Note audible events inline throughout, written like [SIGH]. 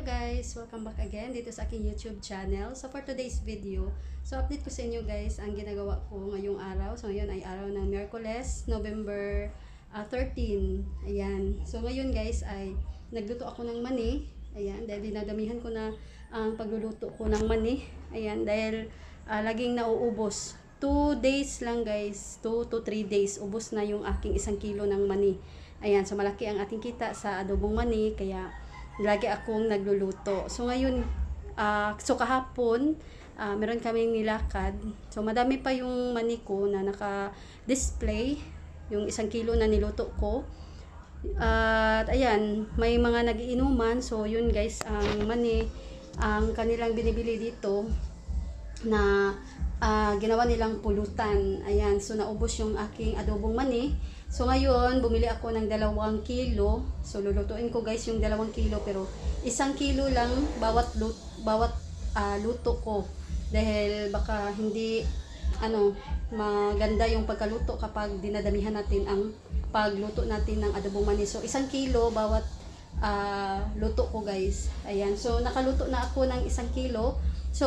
Hello guys! Welcome back again dito sa aking YouTube channel. So for today's video, so update ko sa inyo guys ang ginagawa ko ngayong araw. So ngayon ay araw ng Miyerkules, November ah, 13. Ayan. So ngayon guys ay nagluto ako ng mani. Ayan. Dahil dinadamihan ko na ang pagluluto ko ng mani. Ayan. Dahil ah, laging nauubos. 2 days lang guys. 2 to 3 days. Ubos na yung aking isang kilo ng mani. Ayan. So malaki ang ating kita sa adobong mani. Kaya lagi akong nagluluto. So ngayon, ah, so kahapon, ah, meron kaming nilakad. So madami pa yung mani ko na naka-display, yung isang kilo na niluto ko. At ayan, may mga nagiinuman. So yun guys, ang mani, ang kanilang binibili dito na ah, ginawa nilang pulutan. Ayan, so naubos yung aking adobong mani. So ngayon, bumili ako ng dalawang kilo. So lulutuin ko guys yung dalawang kilo pero isang kilo lang bawat lut bawat ah, luto ko. Dahil baka hindi ano maganda yung pagkaluto kapag dinadamihan natin ang pagluto natin ng adobong mani. So isang kilo bawat ah, luto ko guys. Ayan. So nakaluto na ako ng isang kilo. So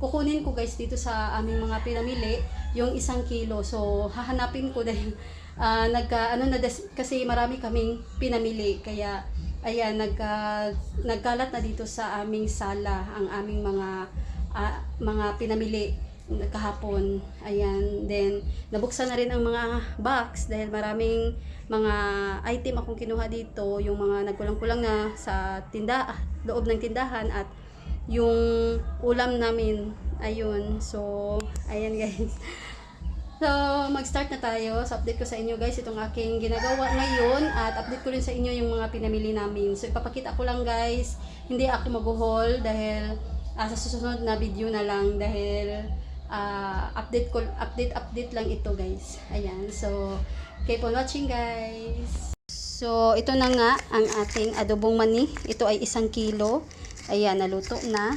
kukunin ko guys dito sa aming mga pinamili yung isang kilo. So hahanapin ko dahil [LAUGHS] ah, nagka ano na kasi marami kaming pinamili kaya ayan nagka nagkalat na dito sa aming sala ang aming mga ah, mga pinamili kahapon. Ayan. Then, nabuksan na rin ang mga box dahil maraming mga item akong kinuha dito. Yung mga nagkulang-kulang na sa tinda, ah, loob ng tindahan at yung ulam namin. Ayun. So, ayan guys. So, mag-start na tayo. So, update ko sa inyo guys itong aking ginagawa ngayon at update ko rin sa inyo yung mga pinamili namin. So, ipapakita ko lang guys. Hindi ako mag-haul dahil ah, sa susunod na video na lang dahil ah, update ko update update lang ito guys. Ayan. So, keep on watching guys. So, ito na nga ang ating adobong mani. Ito ay isang kilo. Ayan, naluto na.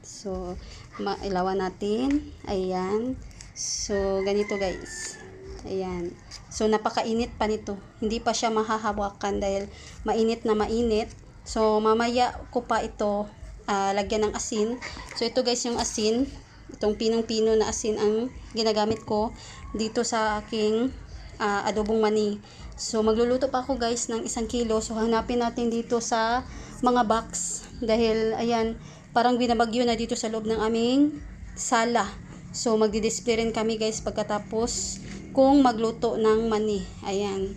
So, mailawan natin. Ayan. So, ganito guys. Ayan. So, napakainit pa nito. Hindi pa siya mahahawakan dahil mainit na mainit. So, mamaya ko pa ito ah, lagyan ng asin. So, ito guys yung asin. Itong pinong-pino na asin ang ginagamit ko dito sa aking ah, adobong mani. So, magluluto pa ako guys ng isang kilo. So, hanapin natin dito sa mga box. Dahil, ayan, parang binabagyo na dito sa loob ng aming sala. So, magdi-display rin kami guys pagkatapos kung magluto ng mani. Ayan.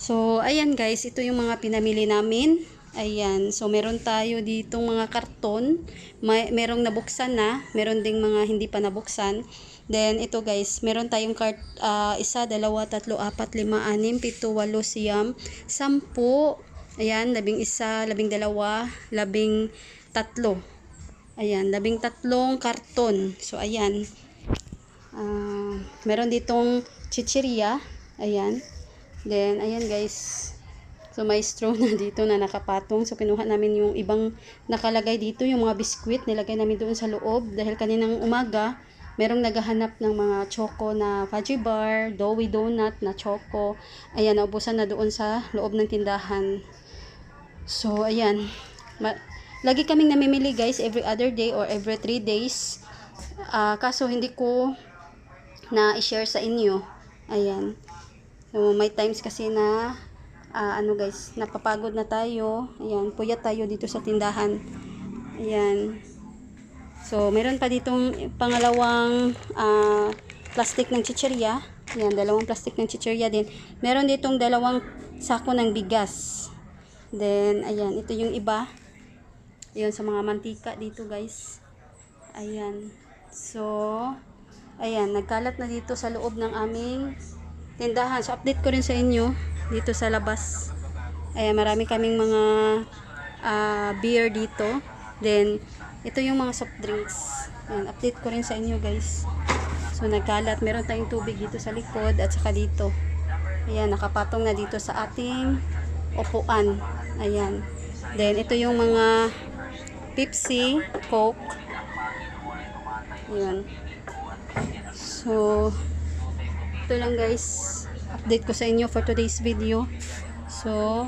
So, ayan guys, ito yung mga pinamili namin. Ayan. So, meron tayo ditong mga karton. May, merong nabuksan na. Meron ding mga hindi pa nabuksan. Then, ito guys, meron tayong kart, ah, isa, dalawa, tatlo, apat, lima, anim, pito, walo, siyam, sampu. Ayan, labing isa, labing dalawa, labing tatlo. Ayan, labing tatlong karton. So, ayan. Ah, meron ditong chichirya. Ayan. Then, ayan guys. So, may straw na dito na nakapatong. So, kinuha namin yung ibang nakalagay dito, yung mga biskwit. Nilagay namin doon sa loob. Dahil kaninang umaga, merong naghahanap ng mga choco na fudgy bar, doughy donut na choco. Ayan, naubusan na doon sa loob ng tindahan. So, ayan. Ma- lagi kaming namimili guys every other day or every 3 days. Ah, kaso hindi ko na i-share sa inyo. Ayan. So, may times kasi na ah, ano guys, napapagod na tayo. Ayan, puyat tayo dito sa tindahan. Ayan. So, meron pa ditong pangalawang ah, plastic ng chichirya. Ayan, dalawang plastic ng chichirya din. Meron ditong dalawang sako ng bigas. Then, ayan, ito yung iba. Ayan, sa mga mantika dito guys. Ayan. So, ayan, nagkalat na dito sa loob ng aming tindahan. So, update ko rin sa inyo dito sa labas. Ayan, marami kaming mga ah, beer dito. Then, ito yung mga soft drinks. Ayan, update ko rin sa inyo guys. So, nagkalat. Meron tayong tubig dito sa likod at saka dito. Ayan, nakapatong na dito sa ating upuan. Ayan. Then, ito yung mga Pepsi, Coke. Ayan. So, ito lang guys. Update ko sa inyo for today's video. So,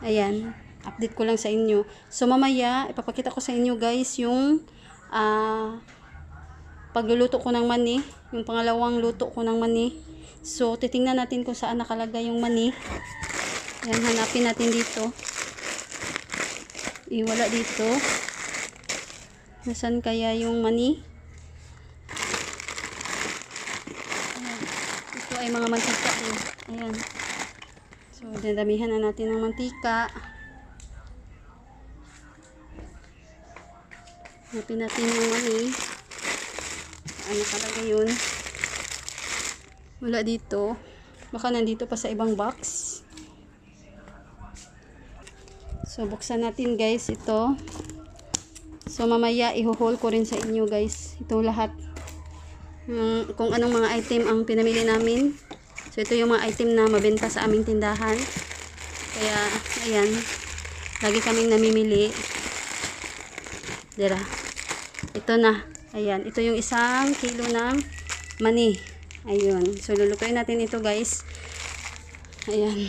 ayan. update ko lang sa inyo. So mamaya, ipapakita ko sa inyo guys yung ah pagluluto ko ng mani, yung pangalawang luto ko ng mani. So titingnan natin kung saan nakalagay yung mani. Yan, hanapin natin dito. Iwala dito. Nasaan kaya yung mani? Ayan. Ito ay mga mantika din. Ayan. So, dadamihan na natin ng mantika. Hanapin natin yung mani. Ano talaga yun? Wala dito. Baka nandito pa sa ibang box. So, buksan natin guys ito. So, mamaya ihuhol ko rin sa inyo guys. Ito lahat. Yung, kung anong mga item ang pinamili namin. So, ito yung mga item na mabenta sa aming tindahan. Kaya, ayan. Lagi kaming namimili. Dira. Ito na. Ayan. Ito yung isang kilo ng mani. Ayun. So, lulutuin natin ito guys. Ayan.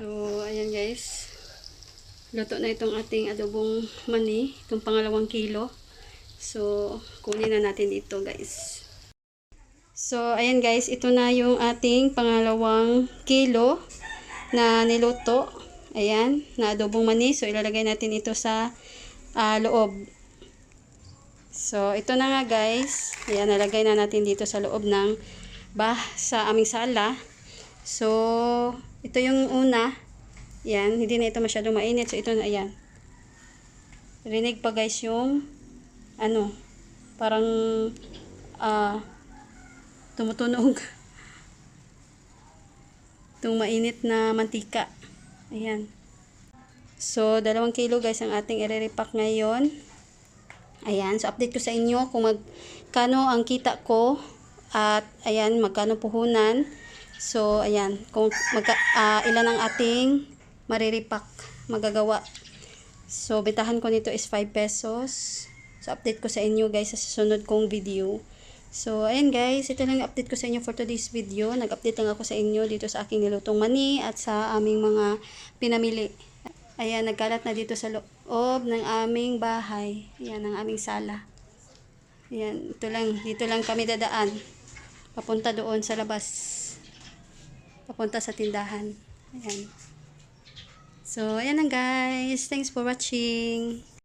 So, ayan guys. Luto na itong ating adobong mani. Itong pangalawang kilo. So, kunin na natin ito guys. So, ayan guys. Ito na yung ating pangalawang kilo na niluto. Ayan. Na adobong mani. So, ilalagay natin ito sa ah, loob. So, ito na nga guys. Ayan, nalagay na natin dito sa loob ng bah sa aming sala. So, ito yung una. Yan, hindi na ito masyadong mainit. So, ito na, ayan. Rinig pa guys yung, ano, parang, ah, tumutunog. [LAUGHS] Itong mainit na mantika. Ayan. So, dalawang kilo guys ang ating i-repack ngayon. Ayan, so update ko sa inyo kung magkano ang kita ko at ayan, magkano puhunan. So, ayan, kung magka, ah, ilan ang ating mariripak magagawa. So, bitahan ko nito is 5 pesos. So, update ko sa inyo guys sa susunod kong video. So, ayan guys, ito lang update ko sa inyo for today's video. Nag-update lang ako sa inyo dito sa aking nilutong mani at sa aming mga pinamili. Ayan, nagkalat na dito sa loob ng aming bahay. Ayan, ang aming sala. Ayan, ito lang, dito lang kami dadaan. Papunta doon sa labas. Papunta sa tindahan. Ayan. So, ayan lang guys. Thanks for watching.